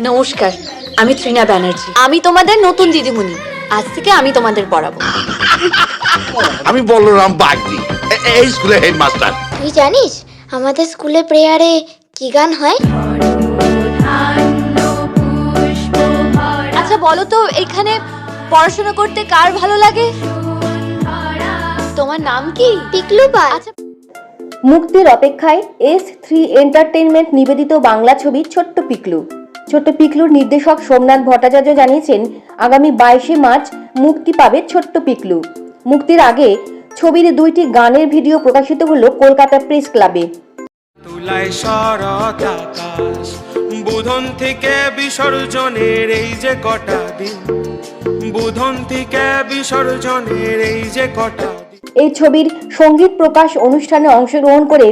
নমস্কার আমি ত্রিনা ব্যানার্জি। আমি তোমাদের নতুন দিদিমণি। আজ থেকে আমি তোমাদের পড়াবো। আমি বলরাম বাগদি এ- এই স্কুলে হেডমাস্টার। তুই জানিস আমাদের স্কুলে প্রেয়ারে কি গান হয়? আচ্ছা বলো তো এখানে পড়াশোনা করতে কার ভালো লাগে? তোমার নাম কি? পিকলু পাল। আচ্ছা মুক্তির অপেক্ষায় এস থ্রি এন্টারটেইনমেন্ট নিবেদিত বাংলা ছবি ছোট্ট পিকলু। ছোট্ট পিকলুর নির্দেশক সোমনাথ ভট্টাচার্য জানিয়েছেন, আগামী বাইশে মার্চ মুক্তি পাবে ছোট্ট পিকলু। মুক্তির আগে ছবির দুইটি গানের ভিডিও প্রকাশিত হলো কলকাতা প্রেস ক্লাবে। বুধন থেকে বিসর্জনের এই যে কটা দিন, বুধন থেকে বিসর্জনের এই যে কটা এই ছবির সংগীত প্রকাশ অনুষ্ঠানে অংশগ্রহণ করে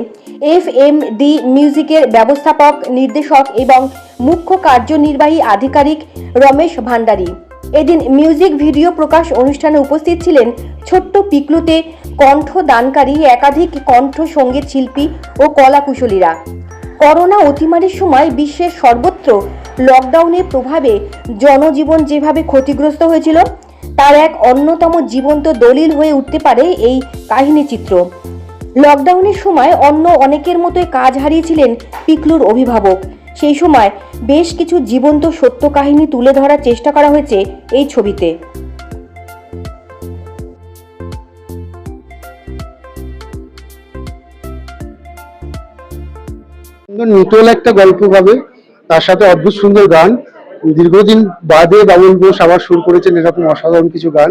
এফ এম ডি মিউজিকের ব্যবস্থাপক, নির্দেশক এবং মুখ্য কার্যনির্বাহী আধিকারিক রমেশ ভান্ডারী। এদিন মিউজিক ভিডিও প্রকাশ অনুষ্ঠানে উপস্থিত ছিলেন ছোট্ট পিকলুতে কণ্ঠ দানকারী একাধিক কণ্ঠ সংগীত শিল্পী ও কলাকুশলীরা। করোনা অতিমারির সময় বিশ্বের সর্বত্র লকডাউনের প্রভাবে জনজীবন যেভাবে ক্ষতিগ্রস্ত হয়েছিল তার এক অন্যতম জীবন্ত দলিল হয়ে উঠতে পারে এই কাহিনী চিত্র। লকডাউনের সময় অন্য অনেকের মতোই কাজ হারিয়েছিলেন পিকলুর অভিভাবক। সেই সময় বেশ কিছু জীবন্ত সত্য কাহিনী তুলে ধরার চেষ্টা করা হয়েছে এই ছবিতে। নিটোল একটা গল্প পাবে। তার সাথে অদ্ভুত সুন্দর গান। দীর্ঘদিন বাদে বাবুল বোস আবার সুর করেছেন এরকম অসাধারণ কিছু গান।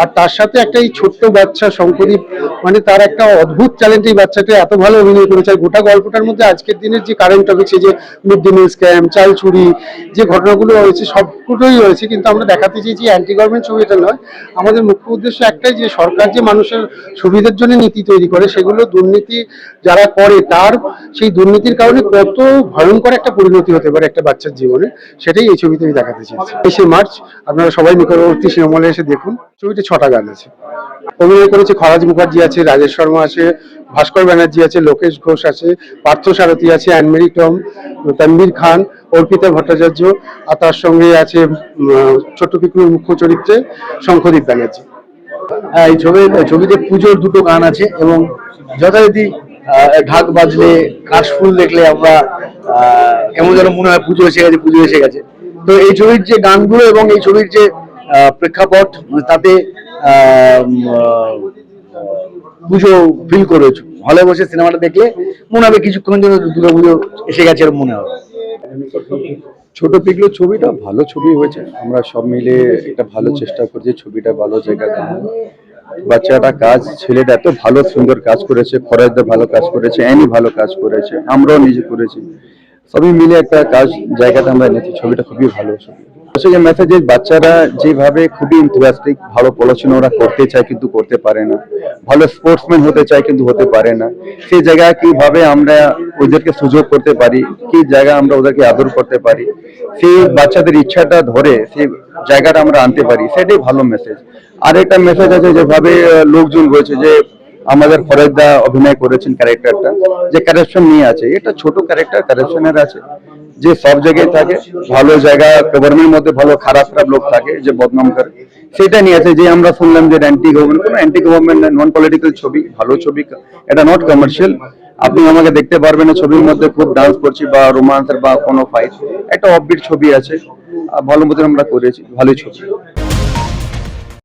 আর তার সাথে একটা এই ছোট্ট বাচ্চা শঙ্করীপ মানে তার একটা অদ্ভুত ট্যালেন্ট এই বাচ্চাটা এত ভালো অভিনয় করেছে। আর গোটা গল্পটার মধ্যে আজকের দিনের যে কারেন্ট টপিক যে মিড ডে মিল স্ক্যাম চাল চুরি, যে ঘটনাগুলো হয়েছে সবগুলোই হয়েছে কিন্তু আমরা দেখাতে চেয়েছি অ্যান্টি গভর্নমেন্ট ছবি এটা নয়। আমাদের মুখ্য উদ্দেশ্য একটাই যে সরকার যে মানুষের সুবিধার জন্য নীতি তৈরি করে, সেগুলো দুর্নীতি যারা করে, তার সেই দুর্নীতির কারণে কত ভয়ঙ্কর একটা পরিণতি হতে পারে একটা বাচ্চার জীবনে। সেটাই এই ছবিতে আমি দেখাতে চেয়েছি তেইশে মার্চ আপনারা সবাই নিকটবর্তী সিনেমলে এসে দেখুন ছবিতে ছটা গান আছে। অভিনয় করেছে খরাজ মুখার্জি আছে রাজেশ শর্মা আছে ভাস্কর ব্যানার্জি আছে লোকেশ ঘোষ আছে পার্থ সারথী আছে অ্যানমেরি টম তানভীর খান অর্পিতা ভট্টাচার্য আর তার সঙ্গে আছে ছোট্ট পিকুর মুখ্য চরিত্রে শঙ্খদীপ ব্যানার্জি। হ্যাঁ, এই ছবি ছবিতে পুজোর দুটো গান আছে এবং যথারীতি ঢাক বাজলে কাশফুল দেখলে আমরা কেমন যেন মনে হয় পুজো এসে গেছে পুজো এসে গেছে। তো এই ছবির যে গানগুলো এবং এই ছবির যে প্রেক্ষাপট মানে তাতে পুজো ফিল করেছে। হলে বসে সিনেমাটা দেখলে মনে হবে কিছুক্ষণ যেন দুর্গা পুজো এসে গেছে এরকম মনে হবে। ছোট পিগলো ছবিটা ভালো ছবি হয়েছে। আমরা সব মিলে একটা ভালো চেষ্টা করছি ছবিটা ভালো জায়গা বাচ্চাটা কাজ, ছেলেটা এত ভালো সুন্দর কাজ করেছে ফরাজদা ভালো কাজ করেছে অ্যানি ভালো কাজ করেছে, আমরাও নিজে করেছি। সবই মিলে একটা কাজ, জায়গাটা আমরা এনেছি ছবিটা খুবই ভালো ছবি। যে মেসেজে বাচ্চারা যেভাবে খুবই ইন্টারেস্টিং ভালো পড়াশোনা ওরা করতে চায় কিন্তু করতে পারে না। ভালো স্পোর্টসম্যান হতে চায় কিন্তু হতে পারে না। সেই জায়গায় কীভাবে আমরা ওদেরকে সুযোগ করতে পারি, কি জায়গা আমরা ওদেরকে আদর করতে পারি, সেই বাচ্চাদের ইচ্ছাটা ধরে সেই জায়গাটা আমরা আনতে পারি, সেটাই ভালো মেসেজ আর একটা মেসেজ আছে যেভাবে লোকজন রয়েছে যে আমাদের ফরেদা অভিনয় করেছেন ক্যারেক্টারটা। যে কারেকশন নিয়ে আছে, এটা ছোট ক্যারেক্টার কারেকশনের আছে। যে সব জায়গায় থাকে, ভালো জায়গা গভর্নমেন্টের মধ্যে ভালো খারাপ খারাপ লোক থাকে, যে বদনাম করে। সেটা নিয়ে আছে, যে আমরা শুনলাম যে অ্যান্টি গভর্নমেন্ট কোনো অ্যান্টি গভর্নমেন্ট নন পলিটিক্যাল ছবি, ভালো ছবি, এটা নট কমার্শিয়াল আপনি আমাকে দেখতে পারবেন ছবির মধ্যে খুব ডান্স করছি বা রোমান্স বা কোনো ফাইট একটা অফবিট ছবি আছে ভালো মতন আমরা করেছি ভালোই ছবি।